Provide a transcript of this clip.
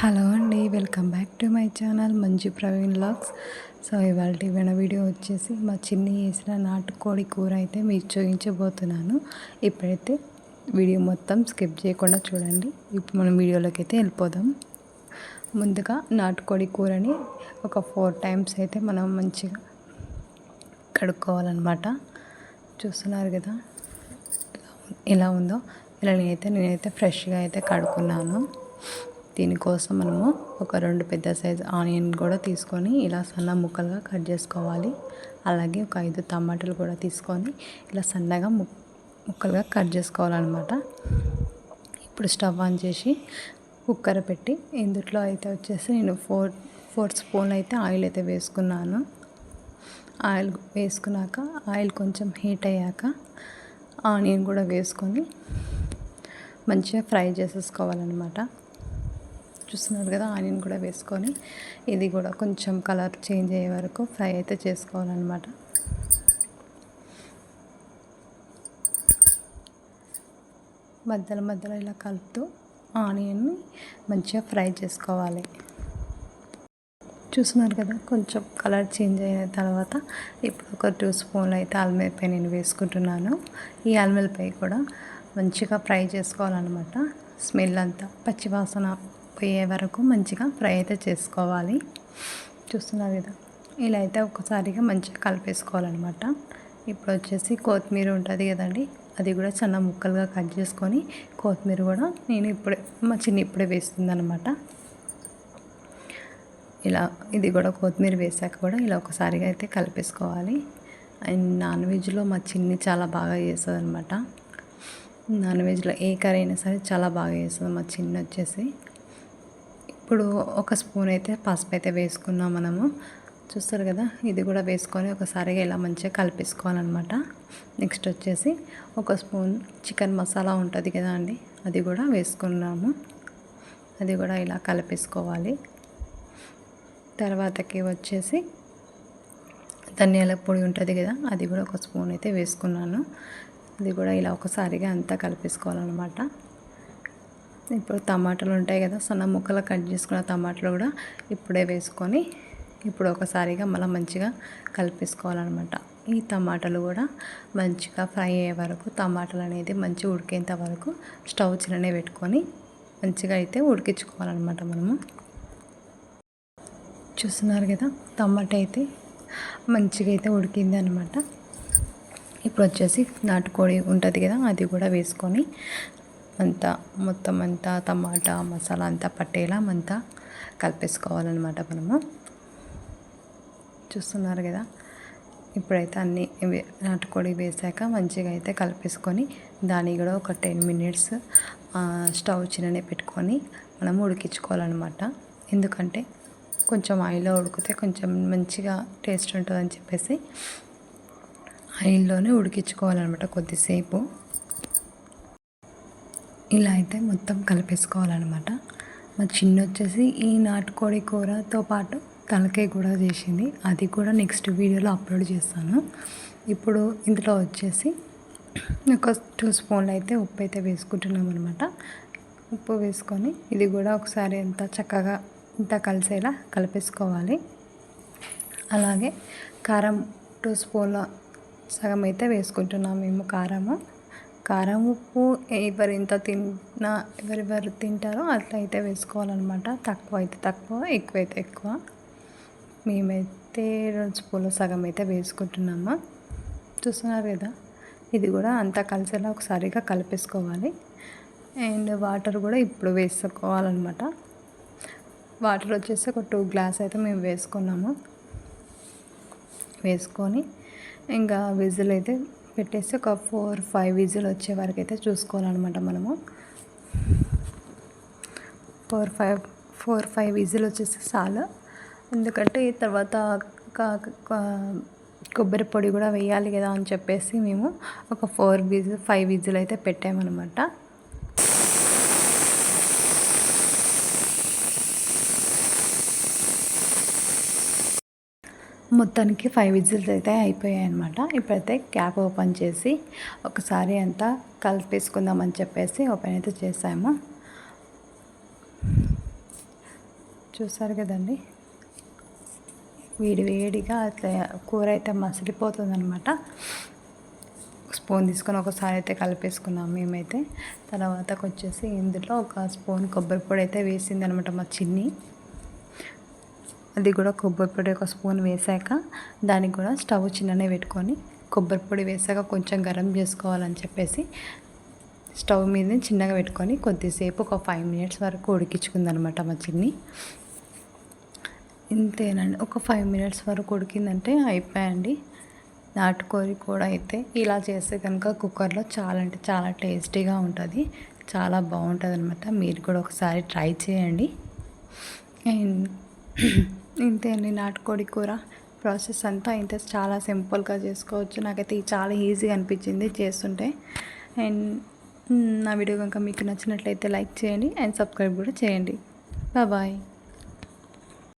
Hello అండి welcome back to my channel Manju Praveen logs so ఇవాళ విన video వచ్చేసి మా చిన్ని వేసిన నాటుకోడి కూర అయితే మీకు చూపించబోతున్నాను. ఇప్పుడైతే వీడియో మొత్తం స్కిప్ చేయకుండా చూడండి. ఇప్పుడు మనం వీడియోలోకి అయితే వెళ్ళిపోదాం. ముందుగా నాటుకోడి కూరని ఒక ఫోర్ టైమ్స్ అయితే మనం మంచిగా కడుక్కోవాలన్నమాట. చూస్తున్నారు కదా ఎలా ఉందో. ఇలా నేనైతే నేనైతే ఫ్రెష్గా అయితే కడుక్కున్నాను. దీనికోసం మనము ఒక రెండు పెద్ద సైజు ఆనియన్ కూడా తీసుకొని ఇలా సన్న ముక్కలుగా కట్ చేసుకోవాలి. అలాగే ఒక ఐదు టమాటాలు కూడా తీసుకొని ఇలా సన్నగా ముక్కలుగా కట్ చేసుకోవాలన్నమాట. ఇప్పుడు స్టవ్ ఆన్ చేసి కుక్కర్ పెట్టి ఇందుట్లో అయితే వచ్చేసి నేను ఫోర్ ఫోర్ స్పూన్ అయితే ఆయిల్ అయితే వేసుకున్నాను. ఆయిల్ వేసుకున్నాక ఆయిల్ కొంచెం హీట్ అయ్యాక ఆనియన్ కూడా వేసుకొని మంచిగా ఫ్రై చేసేసుకోవాలన్నమాట. చూస్తున్నారు కదా ఆనియన్ కూడా వేసుకొని ఇది కూడా కొంచెం కలర్ చేంజ్ అయ్యే వరకు ఫ్రై అయితే చేసుకోవాలన్నమాట. మధ్యలో మధ్యలో ఇలా కలుపుతూ ఆనియన్ని మంచిగా ఫ్రై చేసుకోవాలి. చూస్తున్నారు కదా కొంచెం కలర్ చేంజ్ అయిన తర్వాత ఇప్పుడు ఒక టూ స్పూన్లు అయితే అల్మిరపై నేను వేసుకుంటున్నాను. ఈ అల్మిరపై కూడా మంచిగా ఫ్రై చేసుకోవాలన్నమాట. స్మెల్ అంతా పచ్చివాసన పోయే వరకు మంచిగా ఫ్రై అయితే చేసుకోవాలి. చూస్తున్నారు కదా? ఇలా అయితే ఒకసారిగా మంచిగా కలిపేసుకోవాలన్నమాట. ఇప్పుడు వచ్చేసి కొత్తిమీర ఉంటుంది కదండి అది కూడా చిన్న ముక్కలుగా కట్ చేసుకొని కొత్తిమీర కూడా నేను ఇప్పుడే మా చిన్న ఇప్పుడే వేస్తుంది అనమాట ఇలా ఇది కూడా కొత్తిమీర వేసాక కూడా ఇలా ఒకసారిగా అయితే కలిపేసుకోవాలి. అండ్ నాన్ వెజ్లో మా చిన్ని చాలా బాగా చేస్తుంది అనమాట నాన్ వెజ్లో ఏ కర్రీ అయినా సరే చాలా బాగా చేస్తుంది మా చిన్న వచ్చేసి. ఇప్పుడు ఒక స్పూన్ అయితే పసుపు అయితే వేసుకున్నాం మనము. చూస్తారు కదా? ఇది కూడా వేసుకొని ఒకసారిగా ఇలా మంచిగా కలిపేసుకోవాలన్నమాట. నెక్స్ట్ వచ్చేసి ఒక స్పూన్ చికెన్ మసాలా ఉంటుంది కదా అండి? అది కూడా వేసుకున్నాము. అది కూడా ఇలా కలిపేసుకోవాలి. తర్వాతకి వచ్చేసి ధనియాల పొడి ఉంటుంది కదా? అది కూడా ఒక స్పూన్ అయితే వేసుకున్నాను. అది కూడా ఇలా ఒకసారిగా అంతా కలిపేసుకోవాలన్నమాట. ఇప్పుడు టమాటాలు ఉంటాయి కదా సన్న ముక్కలు కట్ చేసుకున్న టమాటాలు కూడా ఇప్పుడే వేసుకొని ఇప్పుడు ఒకసారిగా మళ్ళీ మంచిగా కలిపేసుకోవాలన్నమాట. ఈ టమాటాలు కూడా మంచిగా ఫ్రై అయ్యే వరకు టమాటాలు అనేది మంచిగా ఉడికేంత వరకు స్టవ్ చిన్ననే పెట్టుకొని మంచిగా అయితే ఉడికించుకోవాలన్నమాట మనము. చూస్తున్నారు కదా టమాటా అయితే మంచిగా అయితే ఉడికింది అనమాట ఇప్పుడు వచ్చేసి నాటుకోడి ఉంటుంది కదా అది కూడా వేసుకొని అంతా మొత్తం అంతా టమాటా మసాలా అంతా పట్టేలా అంతా కలిపేసుకోవాలన్నమాట మనము. చూస్తున్నారు కదా? ఇప్పుడైతే అన్ని నాటుకోడి వేసాక మంచిగా అయితే కలిపేసుకొని దాన్ని కూడా ఒక టెన్ మినిట్స్ స్టవ్ చిన్ననే పెట్టుకొని మనం ఉడికించుకోవాలన్నమాట. ఎందుకంటే కొంచెం ఆయిల్లో ఉడికితే కొంచెం మంచిగా టేస్ట్ ఉంటుందని చెప్పేసి ఆయిల్లోనే ఉడికించుకోవాలన్నమాట కొద్దిసేపు. ఇలా అయితే మొత్తం కలిపేసుకోవాలన్నమాట. మా చిన్న వచ్చేసి ఈ నాటుకోడి కూరతో పాటు తలకాయ కూడా చేసింది. అది కూడా నెక్స్ట్ వీడియోలో అప్లోడ్ చేస్తాను. ఇప్పుడు ఇందులో వచ్చేసి ఒక టూ స్పూన్లు అయితే ఉప్పు అయితే వేసుకుంటున్నాం అనమాట ఉప్పు వేసుకొని ఇది కూడా ఒకసారి ఎంత చక్కగా ఇంత కలిసేలా కలిపేసుకోవాలి. అలాగే కారం టూ స్పూన్ల సగం అయితే వేసుకుంటున్నాం మేము కారము. కారం ఉప్పు ఎవరింత తిన్నా ఎవరెవరు తింటారో అట్లా అయితే వేసుకోవాలన్నమాట. తక్కువ అయితే తక్కువ ఎక్కువ అయితే ఎక్కువ. మేమైతే రెండు పూల సగం అయితే వేసుకుంటున్నాము? చూస్తున్నారు కదా? ఇది కూడా అంతా కలిసేలా ఒకసారిగా కలిపేసుకోవాలి. అండ్ వాటర్ కూడా ఇప్పుడు వేసుకోవాలన్నమాట. వాటర్ వచ్చేసి ఒక టూ గ్లాస్ అయితే మేము వేసుకున్నాము. వేసుకొని ఇంకా విజిల్ అయితే పెట్టేసి ఒక ఫోర్ ఫైవ్ విజిల్ వచ్చే వరకు అయితే చూసుకోవాలన్నమాట మనము. Four five four five whistle వచ్చేసి చాలా. ఎందుకంటే తర్వాత కొబ్బరి పొడి కూడా వేయాలి కదా అని చెప్పేసి మేము ఒక ఫోర్ విజిల్ ఫైవ్ విజిల్ అయితే పెట్టామన్నమాట. మొత్తానికి ఫైవ్ విజిల్స్ అయితే అయిపోయాయి అనమాట ఇప్పుడైతే క్యాప్ ఓపెన్ చేసి ఒకసారి అంతా కలిపేసుకుందామని చెప్పేసి ఓపెన్ అయితే చేసాము. చూసారు కదండి? వేడి వేడిగా అట్లా కూర అయితే మసిలిపోతుంది అనమాట స్పూన్ తీసుకొని ఒకసారి అయితే కలిపేసుకున్నాం మేమైతే. తర్వాతకు వచ్చేసి ఇందులో ఒక స్పూన్ కొబ్బరి పొడి అయితే వేసింది అనమాట మా చిన్ని. అది కూడా కొబ్బరి పొడి ఒక స్పూన్ వేసాక దానికి కూడా స్టవ్ చిన్ననే పెట్టుకొని కొబ్బరి పొడి వేసాక కొంచెం గరం చేసుకోవాలని చెప్పేసి స్టవ్ మీద చిన్నగా పెట్టుకొని కొద్దిసేపు ఒక ఫైవ్ మినిట్స్ వరకు ఉడికించుకుందనమాట మా చిన్ని. ఇంతేనండి. ఒక ఫైవ్ మినిట్స్ వరకు ఉడికిందంటే అయిపోయండి నాటుకోరి కూడా అయితే ఇలా చేస్తే కనుక కుక్కర్లో చాలా అంటే చాలా టేస్టీగా ఉంటుంది. చాలా బాగుంటుంది అనమాట మీరు కూడా ఒకసారి ట్రై చేయండి. అండ్ ఇంతే అండి నాటుకోడి కూర ప్రాసెస్ అంతా ఇంత చాలా సింపుల్గా చేసుకోవచ్చు. నాకైతే చాలా ఈజీగా అనిపించింది చేస్తుంటే. అండ్ నా వీడియో కనుక మీకు నచ్చినట్లయితే లైక్ చేయండి అండ్ సబ్స్క్రైబ్ కూడా చేయండి. బాయ్.